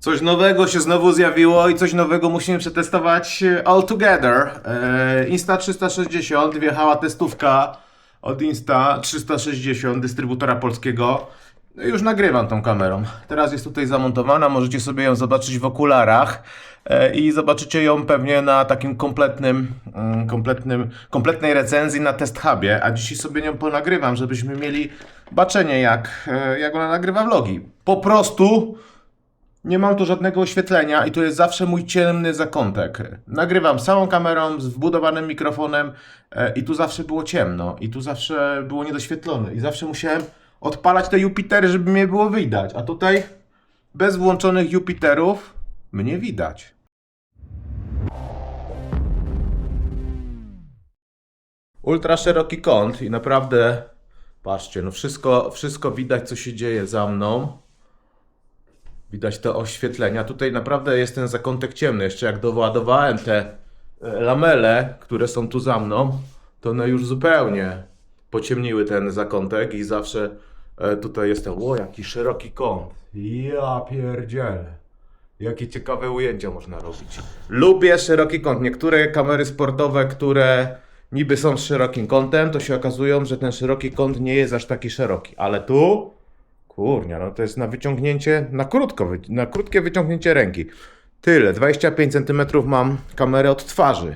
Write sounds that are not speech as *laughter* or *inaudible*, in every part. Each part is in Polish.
Coś nowego się znowu zjawiło i coś nowego musimy przetestować e, all together. E, Insta 360 wjechała testówka od Insta 360 dystrybutora polskiego. No Już nagrywam tą kamerą. Teraz jest tutaj zamontowana, możecie sobie ją zobaczyć w okularach e, i zobaczycie ją pewnie na takim kompletnym, mm, kompletnym, kompletnej recenzji na Test Hubie, a dzisiaj sobie nią ponagrywam, żebyśmy mieli baczenie jak, jak ona nagrywa vlogi. Po prostu nie mam tu żadnego oświetlenia i to jest zawsze mój ciemny zakątek. Nagrywam całą kamerą z wbudowanym mikrofonem e, i tu zawsze było ciemno i tu zawsze było niedoświetlone i zawsze musiałem odpalać te Jupitery, żeby mnie było widać. A tutaj bez włączonych Jupiterów mnie widać. Ultra szeroki kąt i naprawdę patrzcie, no wszystko, wszystko widać co się dzieje za mną. Widać te oświetlenia. Tutaj naprawdę jest ten zakątek ciemny. Jeszcze jak doładowałem te e, lamele, które są tu za mną, to one już zupełnie pociemniły ten zakątek i zawsze e, tutaj jest ten, o jaki szeroki kąt. Ja pierdzielę. Jakie ciekawe ujęcia można robić. Lubię szeroki kąt. Niektóre kamery sportowe, które niby są z szerokim kątem, to się okazują, że ten szeroki kąt nie jest aż taki szeroki. Ale tu Kurnia, no to jest na wyciągnięcie, na krótko, na krótkie wyciągnięcie ręki. Tyle, 25 cm mam kamerę od twarzy.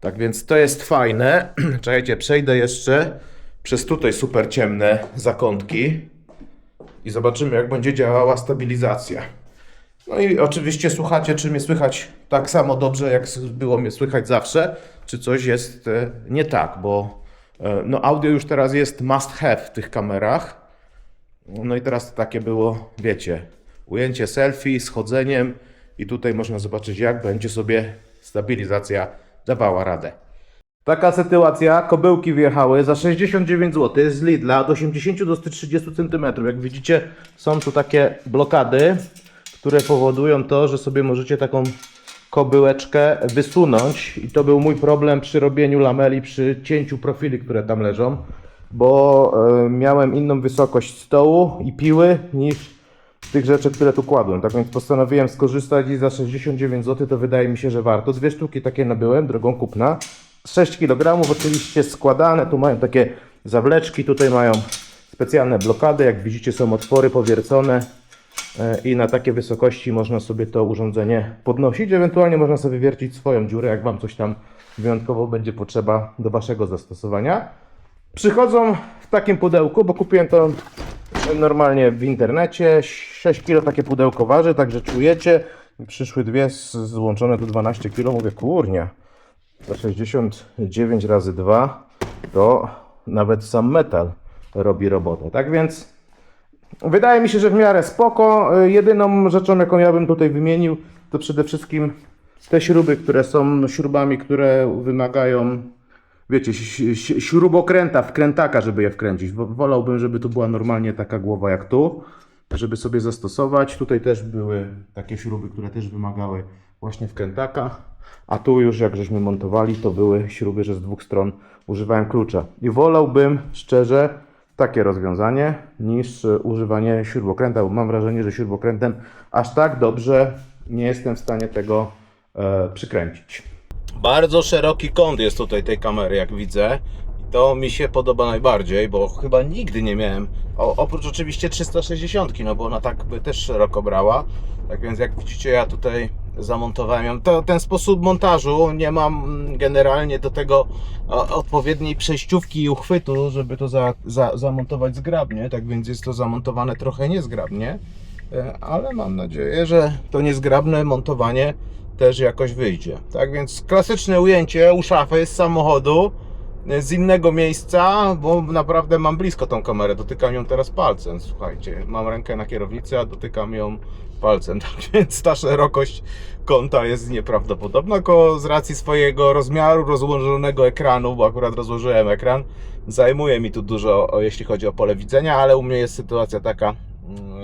Tak więc to jest fajne. *clears throat* Czekajcie, przejdę jeszcze przez tutaj super ciemne zakątki i zobaczymy jak będzie działała stabilizacja. No i oczywiście słuchacie, czy mnie słychać tak samo dobrze, jak było mnie słychać zawsze, czy coś jest e, nie tak, bo e, no audio już teraz jest must have w tych kamerach. No i teraz to takie było, wiecie, ujęcie selfie z chodzeniem i tutaj można zobaczyć jak będzie sobie stabilizacja dawała radę. Taka sytuacja, kobyłki wjechały za 69 zł z Lidla od 80 do 130 cm. Jak widzicie są tu takie blokady, które powodują to, że sobie możecie taką kobyłeczkę wysunąć i to był mój problem przy robieniu lameli, przy cięciu profili, które tam leżą, bo e, miałem inną wysokość stołu i piły niż tych rzeczy, które tu kładłem. Tak więc postanowiłem skorzystać i za 69 zł to wydaje mi się, że warto. Dwie sztuki takie nabyłem, drogą kupna. 6 kg oczywiście składane, tu mają takie zawleczki, tutaj mają specjalne blokady, jak widzicie są otwory powiercone e, i na takie wysokości można sobie to urządzenie podnosić. Ewentualnie można sobie wiercić swoją dziurę, jak Wam coś tam wyjątkowo będzie potrzeba do Waszego zastosowania. Przychodzą w takim pudełku, bo kupiłem to normalnie w internecie. 6 kg takie pudełko waży, także czujecie. Przyszły dwie złączone tu 12 kg. Mówię, kurnia, za 69 razy 2 to nawet sam metal robi robotę. Tak więc wydaje mi się, że w miarę spoko. Jedyną rzeczą, jaką ja bym tutaj wymienił, to przede wszystkim te śruby, które są śrubami, które wymagają wiecie, śrubokręta, wkrętaka, żeby je wkręcić. Wo- Wolałbym, żeby to była normalnie taka głowa jak tu, żeby sobie zastosować. Tutaj też były takie śruby, które też wymagały właśnie wkrętaka, a tu już jak żeśmy montowali, to były śruby, że z dwóch stron używałem klucza. I wolałbym szczerze takie rozwiązanie niż e, używanie śrubokręta, bo mam wrażenie, że śrubokrętem aż tak dobrze nie jestem w stanie tego e, przykręcić. Bardzo szeroki kąt jest tutaj tej kamery, jak widzę. To mi się podoba najbardziej, bo chyba nigdy nie miałem, o, oprócz oczywiście 360, no bo ona tak by też szeroko brała. Tak więc jak widzicie, ja tutaj zamontowałem ją. To, ten sposób montażu, nie mam generalnie do tego o, odpowiedniej przejściówki i uchwytu, żeby to za, za, zamontować zgrabnie. Tak więc jest to zamontowane trochę niezgrabnie. Ale mam nadzieję, że to niezgrabne montowanie też jakoś wyjdzie. Tak więc klasyczne ujęcie u szafy z samochodu e, z innego miejsca, bo naprawdę mam blisko tą kamerę, dotykam ją teraz palcem, słuchajcie, mam rękę na kierownicy, a dotykam ją palcem, *laughs* tak więc ta szerokość kąta jest nieprawdopodobna, tylko z racji swojego rozmiaru, rozłożonego ekranu, bo akurat rozłożyłem ekran, zajmuje mi tu dużo, jeśli chodzi o pole widzenia, ale u mnie jest sytuacja taka,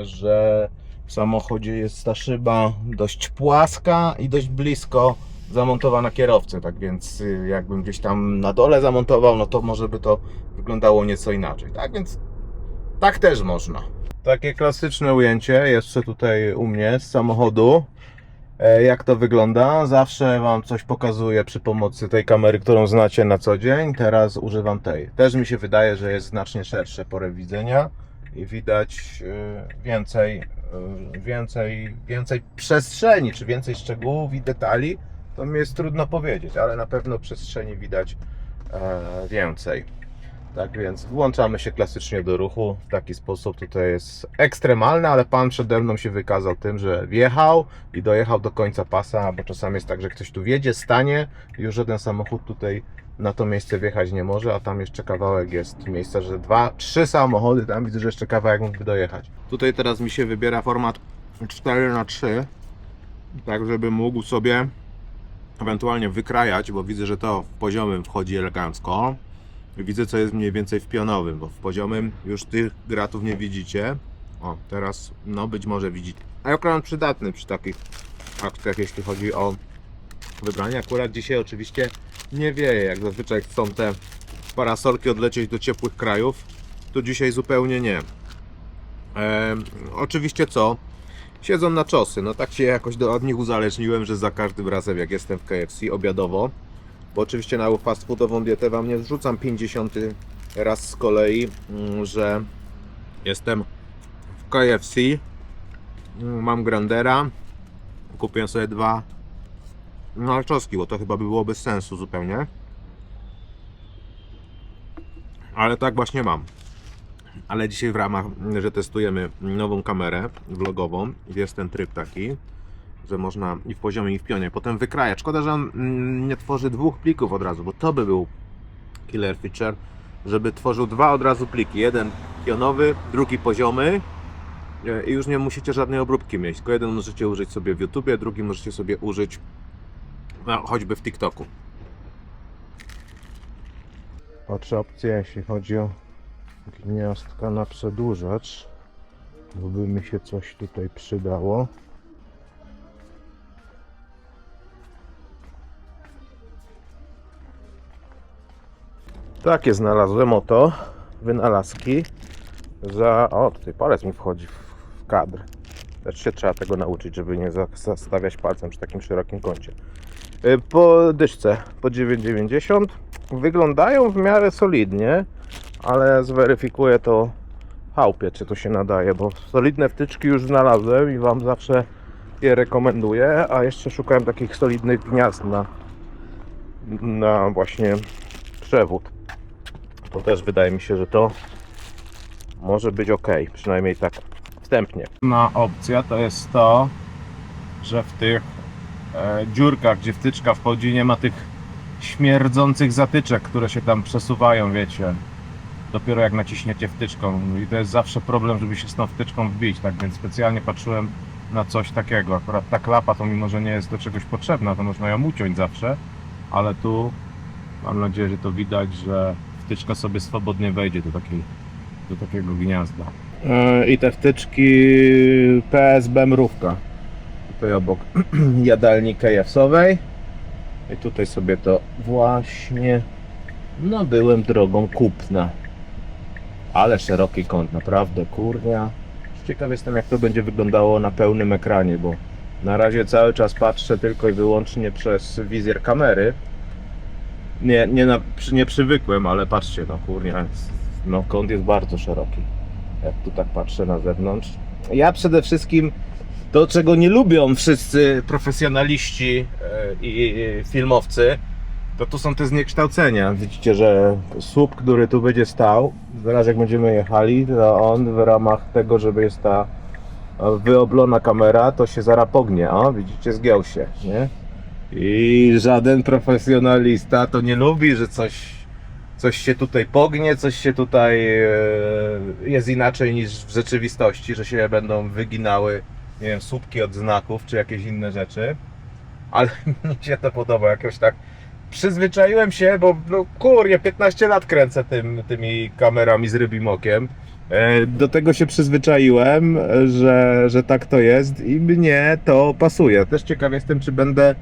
że w samochodzie jest ta szyba dość płaska i dość blisko zamontowana kierowcy, tak więc y, jakbym gdzieś tam na dole zamontował, no to może by to wyglądało nieco inaczej. Tak więc tak też można. Takie klasyczne ujęcie jeszcze tutaj u mnie z samochodu. E, Jak to wygląda? Zawsze Wam coś pokazuję przy pomocy tej kamery, którą znacie na co dzień. Teraz używam tej. Też mi się wydaje, że jest znacznie szersze pole widzenia i widać e, więcej, e, więcej, więcej przestrzeni, czy więcej szczegółów i detali. To mi jest trudno powiedzieć, ale na pewno przestrzeni widać e, więcej. Tak więc włączamy się klasycznie do ruchu w taki sposób. Tutaj jest ekstremalny, ale pan przede mną się wykazał tym, że wjechał i dojechał do końca pasa, bo czasami jest tak, że ktoś tu wjedzie, stanie już żaden samochód tutaj na to miejsce wjechać nie może, a tam jeszcze kawałek jest miejsca, że dwa, trzy samochody, tam widzę, że jeszcze kawałek mógłby dojechać. Tutaj teraz mi się wybiera format 4 na 3 tak żeby mógł sobie ewentualnie wykrajać, bo widzę, że to w poziomym wchodzi elegancko. Widzę, co jest mniej więcej w pionowym, bo w poziomym już tych gratów nie widzicie. O, teraz, no być może widzicie. A ekran przydatny przy takich akcjach, jeśli chodzi o wybranie. Akurat dzisiaj oczywiście nie wieje, jak zazwyczaj chcą te parasolki odlecieć do ciepłych krajów. Tu dzisiaj zupełnie nie. Ehm, oczywiście co? Siedzą na czosy. No tak się jakoś do, od nich uzależniłem, że za każdym razem jak jestem w KFC obiadowo, bo oczywiście na fast foodową dietę Wam nie wrzucam 50 raz z kolei, mm, że jestem w KFC, mm, mam Grandera, kupiłem sobie dwa nalczoski, bo to chyba by było bez sensu zupełnie. Ale tak właśnie mam. Ale dzisiaj w ramach, że testujemy nową kamerę vlogową, jest ten tryb taki, że można i w poziomie i w pionie. Potem wykrajać. Szkoda, że on mm, nie tworzy dwóch plików od razu, bo to by był killer feature, żeby tworzył dwa od razu pliki. Jeden pionowy, drugi poziomy e, i już nie musicie żadnej obróbki mieć. Tylko jeden możecie użyć sobie w YouTubie, drugi możecie sobie użyć no, choćby w TikToku. Patrzę opcje, jeśli chodzi o gniazdka na przedłużacz, bo by mi się coś tutaj przydało. Takie znalazłem oto wynalazki za... O, tutaj palec mi wchodzi w kadr. Też się trzeba tego nauczyć, żeby nie za- zastawiać palcem przy takim szerokim kącie. Y, Po dyszce, po 9,90 wyglądają w miarę solidnie, ale zweryfikuję to chałupie, czy to się nadaje, bo solidne wtyczki już znalazłem i Wam zawsze je rekomenduję, a jeszcze szukałem takich solidnych gniazd na, na właśnie przewód. To też wydaje mi się, że to może być ok, przynajmniej tak wstępnie. Na opcja to jest to, że w tych e, dziurkach, gdzie wtyczka wchodzi, nie ma tych śmierdzących zatyczek, które się tam przesuwają, wiecie. Dopiero jak naciśniecie wtyczką. I to jest zawsze problem, żeby się z tą wtyczką wbić, tak więc specjalnie patrzyłem na coś takiego. Akurat ta klapa to mimo, że nie jest do czegoś potrzebna, to można ją uciąć zawsze, ale tu mam nadzieję, że to widać, że wtyczka sobie swobodnie wejdzie do, takiej, do takiego gniazda. I te wtyczki PSB mrówka tutaj obok *clears throat* jadalni KFC-owej. I tutaj sobie to właśnie nabyłem drogą kupna. Ale szeroki kąt, naprawdę, kurnia. Ciekaw jestem, jak to będzie wyglądało na pełnym ekranie, bo na razie cały czas patrzę tylko i wyłącznie przez wizjer kamery. Nie, nie, na, nie przywykłem, ale patrzcie, no kurnia, no kąt jest bardzo szeroki. Jak tu tak patrzę na zewnątrz. Ja przede wszystkim to, czego nie lubią wszyscy profesjonaliści e, i filmowcy, to tu są te zniekształcenia. Widzicie, że słup, który tu będzie stał, zaraz jak będziemy jechali, to on w ramach tego, żeby jest ta e, wyoblona kamera, to się zaraz pognie. O, widzicie, zgiął się, nie? I żaden profesjonalista to nie lubi, że coś, coś się tutaj pognie, coś się tutaj e, jest inaczej niż w rzeczywistości, że się będą wyginały, nie wiem, słupki od znaków czy jakieś inne rzeczy. Ale *laughs* mi się to podoba, jakoś tak przyzwyczaiłem się, bo no kurnie, 15 lat kręcę tym, tymi kamerami z rybim okiem. E, Do tego się przyzwyczaiłem, że, że tak to jest i mnie to pasuje. Też ciekaw jestem, czy będę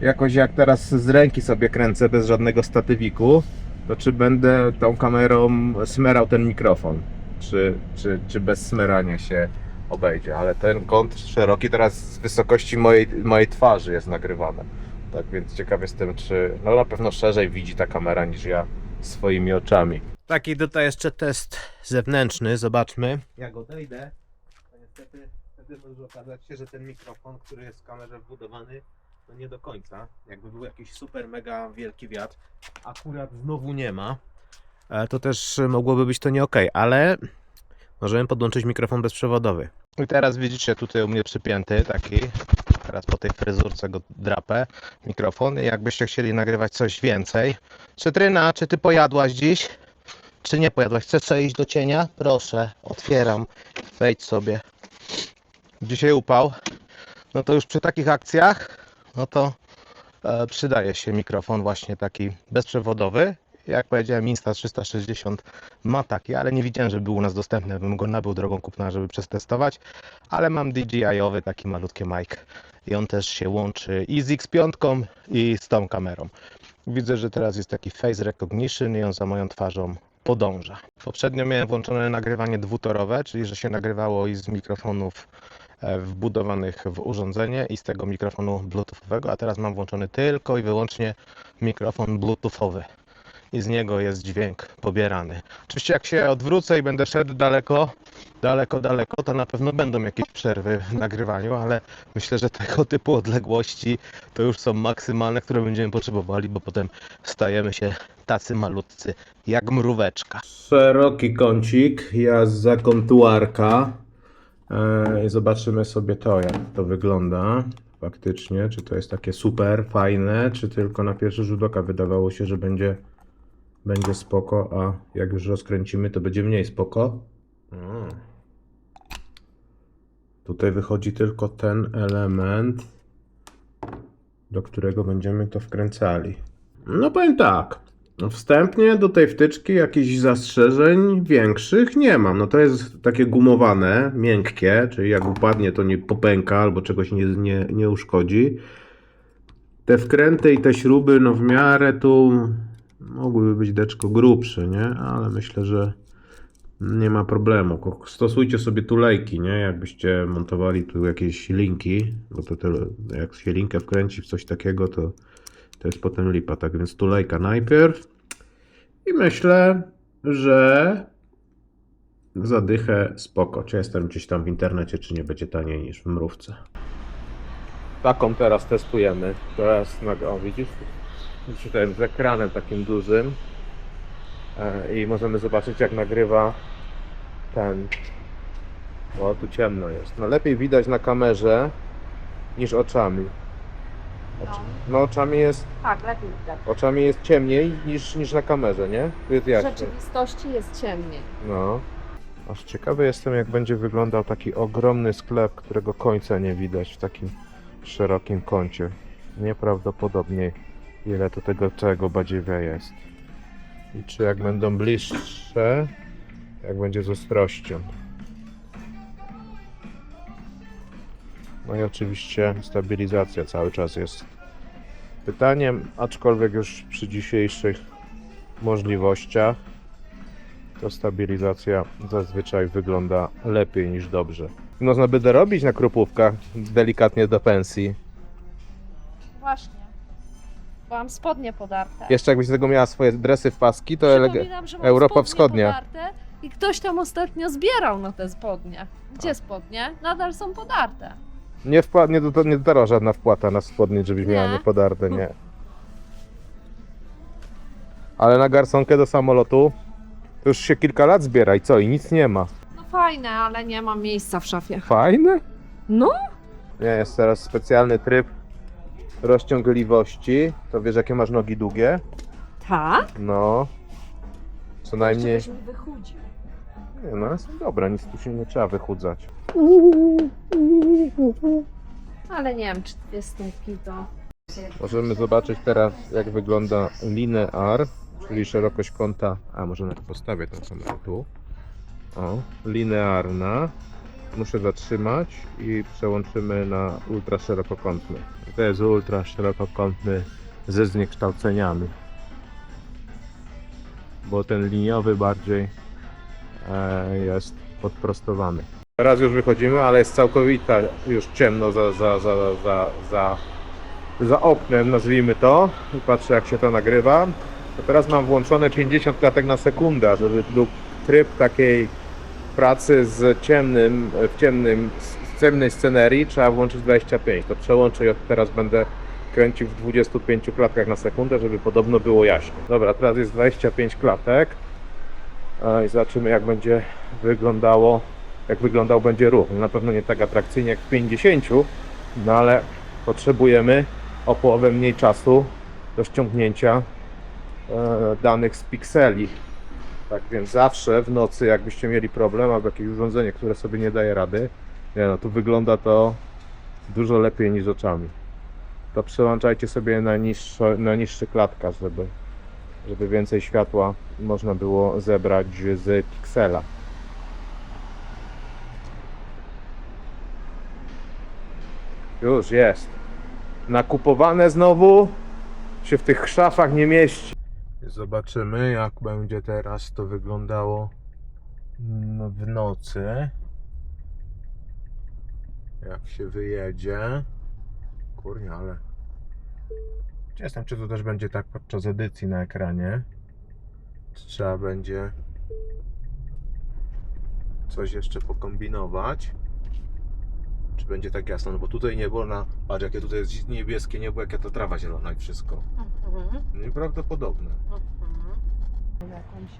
jakoś jak teraz z ręki sobie kręcę bez żadnego statywiku, to czy będę tą kamerą smerał ten mikrofon. czy, czy, czy bez smyrania się obejdzie, ale ten kąt szeroki teraz z wysokości mojej, mojej twarzy jest nagrywany. Tak więc ciekaw jestem, czy no na pewno szerzej widzi ta kamera niż ja swoimi oczami. Taki tutaj jeszcze test zewnętrzny, zobaczmy. Jak odejdę, to niestety wtedy może okazać się, że ten mikrofon, który jest w kamerze wbudowany, no nie do końca. Jakby był jakiś super mega wielki wiatr, akurat znowu nie ma. E, To też mogłoby być to nie ok, ale możemy podłączyć mikrofon bezprzewodowy. I teraz widzicie tutaj u mnie przypięty taki, teraz po tej fryzurce go drapę, mikrofon. Jakbyście chcieli nagrywać coś więcej. Cytryna, czy ty pojadłaś dziś? Czy nie pojadłaś? Chcesz sobie iść do cienia? Proszę, otwieram. Wejdź sobie. Dzisiaj upał. No to już przy takich akcjach, no to e, przydaje się mikrofon właśnie taki bezprzewodowy. Jak powiedziałem, Insta360 ma taki, ale nie widziałem, że był u nas dostępny. Bym go nabył drogą kupna, żeby przetestować. Ale mam DJI-owy taki malutki mic i on też się łączy i z X5 i z tą kamerą. Widzę, że teraz jest taki face recognition i on za moją twarzą podąża. Poprzednio miałem włączone nagrywanie dwutorowe, czyli że się nagrywało i z mikrofonów e, wbudowanych w urządzenie i z tego mikrofonu bluetoothowego, a teraz mam włączony tylko i wyłącznie mikrofon bluetoothowy i z niego jest dźwięk pobierany. Oczywiście jak się odwrócę i będę szedł daleko, daleko, daleko, to na pewno będą jakieś przerwy w nagrywaniu, ale myślę, że tego typu odległości to już są maksymalne, które będziemy potrzebowali, bo potem stajemy się tacy malutcy jak mróweczka. Szeroki kącik, ja za kontuarka. E, zobaczymy sobie to, jak to wygląda faktycznie. Czy to jest takie super fajne, czy tylko na pierwszy rzut oka wydawało się, że będzie, będzie spoko, a jak już rozkręcimy, to będzie mniej spoko. Mm. Tutaj wychodzi tylko ten element, do którego będziemy to wkręcali. No powiem tak. Wstępnie do tej wtyczki jakichś zastrzeżeń większych nie mam. No to jest takie gumowane, miękkie, czyli jak upadnie to nie popęka albo czegoś nie, nie, nie uszkodzi. Te wkręty i te śruby, no w miarę tu mogłyby być deczko grubsze, nie? Ale myślę, że nie ma problemu. Stosujcie sobie tulejki, nie? Jakbyście montowali tu jakieś linki, bo to tyle, jak się linkę wkręci w coś takiego, to, to jest potem lipa. Tak więc tulejka najpierw. I myślę, że zadychę spoko. Czy jestem gdzieś tam w internecie, czy nie będzie taniej niż w mrówce. Taką teraz testujemy. Teraz, na- o widzisz? Tutaj z ekranem takim dużym. E, I możemy zobaczyć jak nagrywa ten. O, tu ciemno jest. No lepiej widać na kamerze niż oczami. Oczy... No oczami jest, Tak, lepiej widać. oczami jest ciemniej niż, niż na kamerze, nie? Tu jest W jaśniej. rzeczywistości jest ciemniej. No. Aż ciekawy jestem jak będzie wyglądał taki ogromny sklep, którego końca nie widać w takim szerokim kącie. Nieprawdopodobnie ile tu tego całego badziewia jest. I czy jak będą bliższe, jak będzie z ostrością. No i oczywiście stabilizacja cały czas jest pytaniem, aczkolwiek już przy dzisiejszych możliwościach to stabilizacja zazwyczaj wygląda lepiej niż dobrze. Można by dorobić na krupówkach delikatnie do pensji. Właśnie. Bo mam spodnie podarte. Jeszcze jakbyś z tego miała swoje dresy w paski, to Przypominam, że mam Europa spodnie Wschodnia. Podarte I ktoś tam ostatnio zbierał na te spodnie. Gdzie spodnie? Nadal są podarte. nie, wpła- nie, do- nie dotarła żadna wpłata na spodnie, żebyś miała Nie? niepodarte, nie. Ale na garsonkę do samolotu to już się kilka lat zbiera i co? I nic nie ma. No fajne, ale nie mam miejsca w szafie. Fajne? No? Nie, jest teraz specjalny tryb rozciągliwości. To wiesz, jakie masz nogi długie? Tak? No. Co najmniej. Jeszcze byś mi wychudził. Nie, no jest dobra, nic tu się nie trzeba wychudzać. Ale nie wiem, czy dwie stówki to... Możemy zobaczyć teraz, jak wygląda linear, czyli szerokość kąta. A może na postawię tą kamerę tu. O, linearna. Muszę zatrzymać i przełączymy na ultra szerokokątny. To jest ultra szerokokątny ze zniekształceniami. Bo ten liniowy bardziej e, jest podprostowany. Teraz już wychodzimy, ale jest całkowita już ciemno za, za, za, za, za, za oknem, nazwijmy to. I patrzę jak się to nagrywa. Teraz mam włączone 50 klatek na sekundę, żeby lub tryb takiej pracy z ciemnym, w ciemnym, ciemnej scenerii trzeba włączyć 25. To przełączę i od teraz będę kręcił w 25 klatkach na sekundę, żeby podobno było jaśno. Dobra, teraz jest 25 klatek. I zobaczymy jak będzie wyglądało, jak wyglądał będzie ruch. Na pewno nie tak atrakcyjnie jak w 50, no ale potrzebujemy o połowę mniej czasu do ściągnięcia e, danych z pikseli. Tak więc zawsze w nocy, jakbyście mieli problem albo jakieś urządzenie, które sobie nie daje rady, nie no, tu wygląda to dużo lepiej niż oczami. To przełączajcie sobie na, niższe, na niższy klatkach, żeby, żeby więcej światła można było zebrać z piksela. Już jest. Nakupowane znowu się w tych szafach nie mieści. Zobaczymy, jak będzie teraz to wyglądało mm, w nocy. Jak się wyjedzie. Kurnia, ale. Jestem, czy to też będzie tak podczas edycji na ekranie. Trzeba będzie coś jeszcze pokombinować. Będzie tak jasno? No bo tutaj niebo na. Patrz, jakie tutaj jest niebieskie niebo, jaka to trawa zielona i wszystko. Nieprawdopodobne.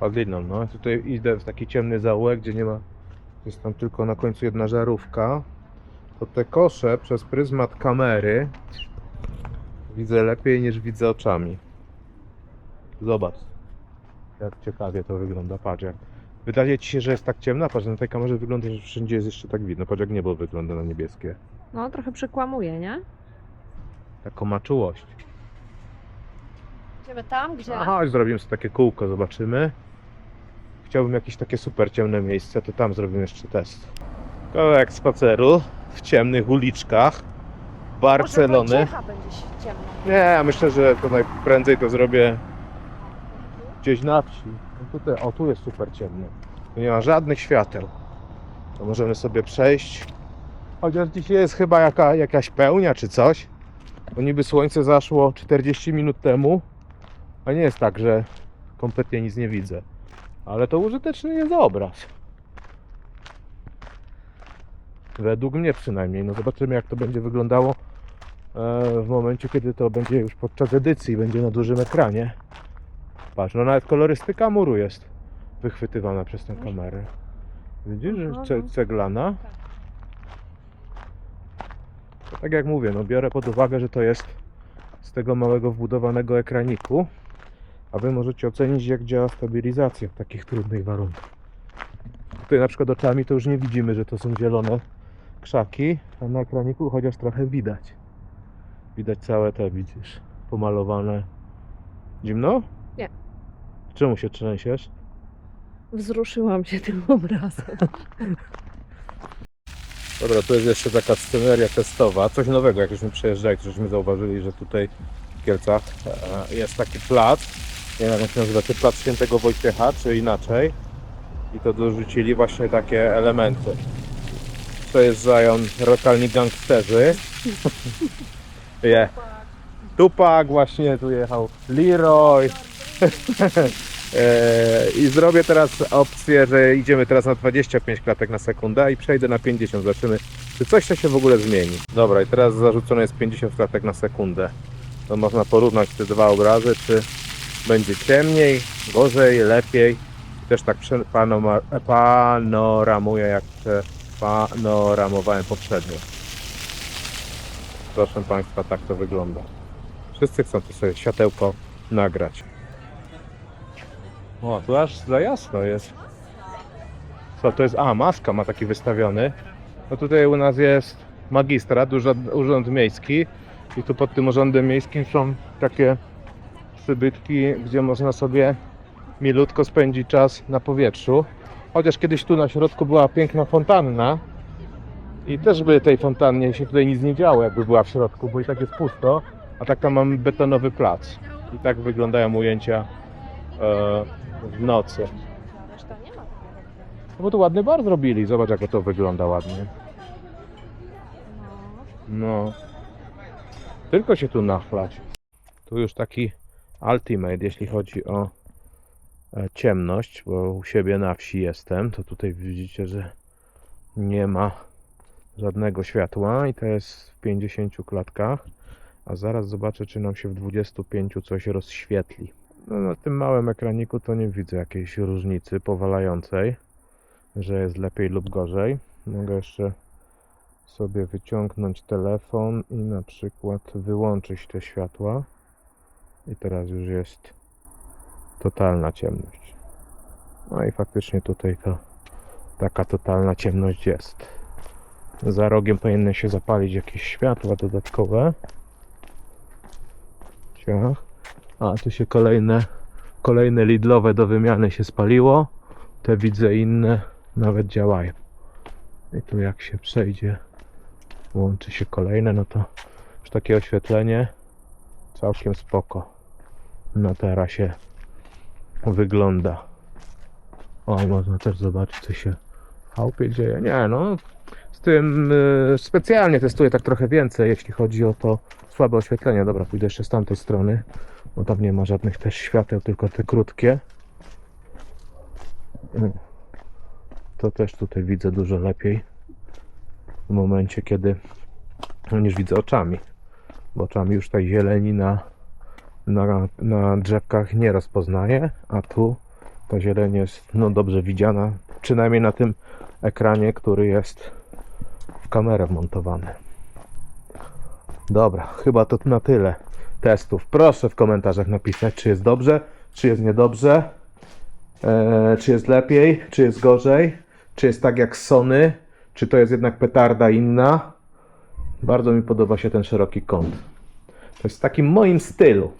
Padliną, no. Tutaj idę w taki ciemny zaułek, gdzie nie ma. Jest tam tylko na końcu jedna żarówka. To te kosze przez pryzmat kamery widzę lepiej niż widzę oczami. Zobacz. Jak ciekawie to wygląda. Patrz jak. Wydaje ci się, że jest tak ciemno, patrz na tej kamerze wygląda, że wszędzie jest jeszcze tak widno. Patrz jak niebo wygląda na niebieskie. No, trochę przekłamuje, nie? Taką ma czułość. Idziemy tam, gdzie... A chodź, zrobimy sobie takie kółko, zobaczymy. Chciałbym jakieś takie super ciemne miejsce, to tam zrobimy jeszcze test. Kawałek spaceru w ciemnych uliczkach Barcelony. Może Wojciecha będzie się ciemno. Nie, myślę, że to najprędzej to zrobię gdzieś na wsi. No tutaj, o, tu jest super ciemno. Tu nie ma żadnych świateł. To możemy sobie przejść. Chociaż dzisiaj jest chyba jaka, jakaś pełnia czy coś. Bo niby słońce zaszło 40 minut temu. A nie jest tak, że kompletnie nic nie widzę. Ale to użyteczny jest obraz. Według mnie przynajmniej. No zobaczymy jak to będzie wyglądało e, w momencie, kiedy to będzie już podczas edycji, będzie na dużym ekranie. Patrz, no nawet kolorystyka muru jest wychwytywana przez tę kamerę. Widzisz, że ce- no. ceglana? To tak jak mówię, no biorę pod uwagę, że to jest z tego małego wbudowanego ekraniku, a wy możecie ocenić jak działa stabilizacja w takich trudnych warunkach. Tutaj na przykład oczami to już nie widzimy, że to są zielone krzaki, a na ekraniku chociaż trochę widać. Widać całe te, widzisz, pomalowane. Zimno? Czemu się trzęsiesz? Wzruszyłam się tym *laughs* obrazem. Dobra, to jest jeszcze taka sceneria testowa, coś nowego, jak żeśmy przejeżdżali, to żeśmy zauważyli, że tutaj w Kielcach e, jest taki plac, nie wiem jak się nazywa, czy plac Świętego Wojciecha, czy inaczej i to dorzucili właśnie takie elementy. Przejeżdżają lokalni gangsterzy. *laughs* Je. Tupak właśnie tu jechał, Leroy. *laughs* E, I zrobię teraz opcję, że idziemy teraz na 25 klatek na sekundę i przejdę na 50. Zobaczymy, czy coś to się w ogóle zmieni. Dobra, i teraz zarzucone jest 50 klatek na sekundę. To można porównać te dwa obrazy, czy będzie ciemniej, gorzej, lepiej. Też tak panoramuję, jak panoramowałem poprzednio. Proszę Państwa, tak to wygląda. Wszyscy chcą tu sobie światełko nagrać. O, tu aż za jasno jest. Co to jest? A, maska ma taki wystawiony. No tutaj u nas jest magistrat, urząd, urząd miejski. I tu pod tym urzędem miejskim są takie przybytki, gdzie można sobie milutko spędzić czas na powietrzu. Chociaż kiedyś tu na środku była piękna fontanna. I też by tej fontannie się tutaj nic nie działo, jakby była w środku, bo i tak jest pusto. A tak tam mamy betonowy plac. I tak wyglądają ujęcia e, w nocy. No bo tu ładny bar zrobili. Zobacz jak to wygląda ładnie. No. Tylko się tu nachlać. Tu już taki ultimate, jeśli chodzi o e, ciemność, bo u siebie na wsi jestem, to tutaj widzicie, że nie ma żadnego światła i to jest w 50 klatkach, a zaraz zobaczę, czy nam się w 25 coś rozświetli. No, na tym małym ekraniku to nie widzę jakiejś różnicy powalającej, że jest lepiej lub gorzej. Mogę jeszcze sobie wyciągnąć telefon i na przykład wyłączyć te światła. I teraz już jest totalna ciemność. No i faktycznie tutaj to taka totalna ciemność jest. Za rogiem powinny się zapalić jakieś światła dodatkowe. Ciach. A tu się kolejne, kolejne Lidlowe do wymiany się spaliło. Te widzę inne nawet działają. I tu jak się przejdzie, łączy się kolejne, no to już takie oświetlenie całkiem spoko na tarasie wygląda. O, można też zobaczyć, co się w chałupie dzieje. Nie, no, z tym y, specjalnie testuję tak trochę więcej, jeśli chodzi o to słabe oświetlenie. Dobra, pójdę jeszcze z tamtej strony, bo tam nie ma żadnych też świateł, tylko te krótkie. Mm. To też tutaj widzę dużo lepiej w momencie, kiedy no, niż widzę oczami, bo oczami już tej zieleni na na, na drzewkach nie rozpoznaje, a tu ta zieleń jest no, dobrze widziana, przynajmniej na tym ekranie, który jest w kamerę wmontowany. Dobra, chyba to na tyle testów. Proszę w komentarzach napisać, czy jest dobrze, czy jest niedobrze, e, czy jest lepiej, czy jest gorzej, czy jest tak jak Sony, czy to jest jednak petarda inna. Bardzo mi podoba się ten szeroki kąt. To jest w takim moim stylu.